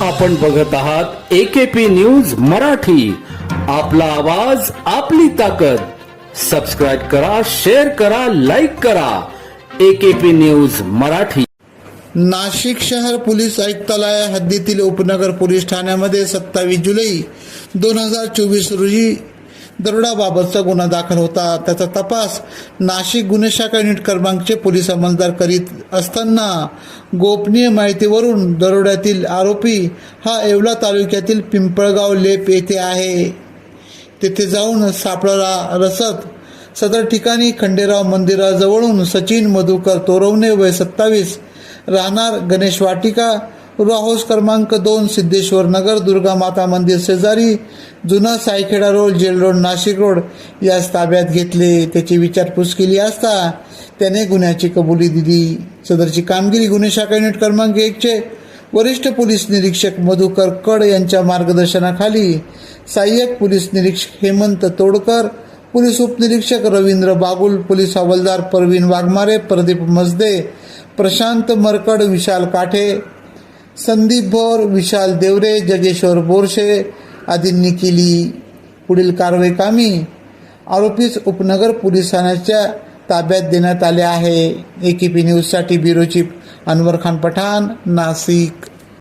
आपण बघत आहात एकेपी न्यूज मराठी. आपला आवाज आपली ताकद. सबस्क्राईब करा शेअर करा लाईक करा. AKP news Marathi. नाशिक शहर पोलीस आयुक्तालय हद्दीतील उपनगर पोलीस ठाण्यामध्ये सत्तावीस जुलै दोन हजार चोवीस रोजी दरोडाबाबतचा गुन्हा दाखल होता. त्याचा तपास नाशिक गुन्हे शाखा युनिट क्रमांकचे पोलीस अंमलदार करीत असताना गोपनीय माहितीवरून दरोड्यातील आरोपी हा येवला तालुक्यातील पिंपळगाव लेप येथे आहे. तेथे जाऊन सापळाला रसत सदर ठिकाणी खंडेराव मंदिराजवळून सचिन मधुकर तोरवणे वय सत्तावीस राहणार गणेश वाटिका हाऊस क्रमांक दोन सिद्धेश्वर नगर दुर्गा माता मंदिर शेजारी जुना Saykheda road jail road Nashik road याच ताब्यात घेतले. त्याची विचारपूस केली असता त्याने गुन्ह्याची कबुली दिली. सदरची कामगिरी गुन्हे शाखा युनिट क्रमांक एकचे वरिष्ठ पोलीस निरीक्षक मधुकर कड यांच्या मार्गदर्शनाखाली सहाय्यक पोलीस निरीक्षक हेमंत तोडकर पोलीस उपनिरीक्षक रवींद्र बागुल पोलीस हवालदार परवीन वाघमारे प्रदीप मजदे प्रशांत मरकड विशाल काठे संदीप भोर विशाल देवरे जगेश्वर बोरशे आदींनी केली. पुढील कारवाई कामी आरोपीच उपनगर पोलीस ठाण्याच्या ताब्यात देण्यात आले आहे. एकेपी न्यूजसाठी ब्युरो चीफ अनवर खान पठाण नाशिक.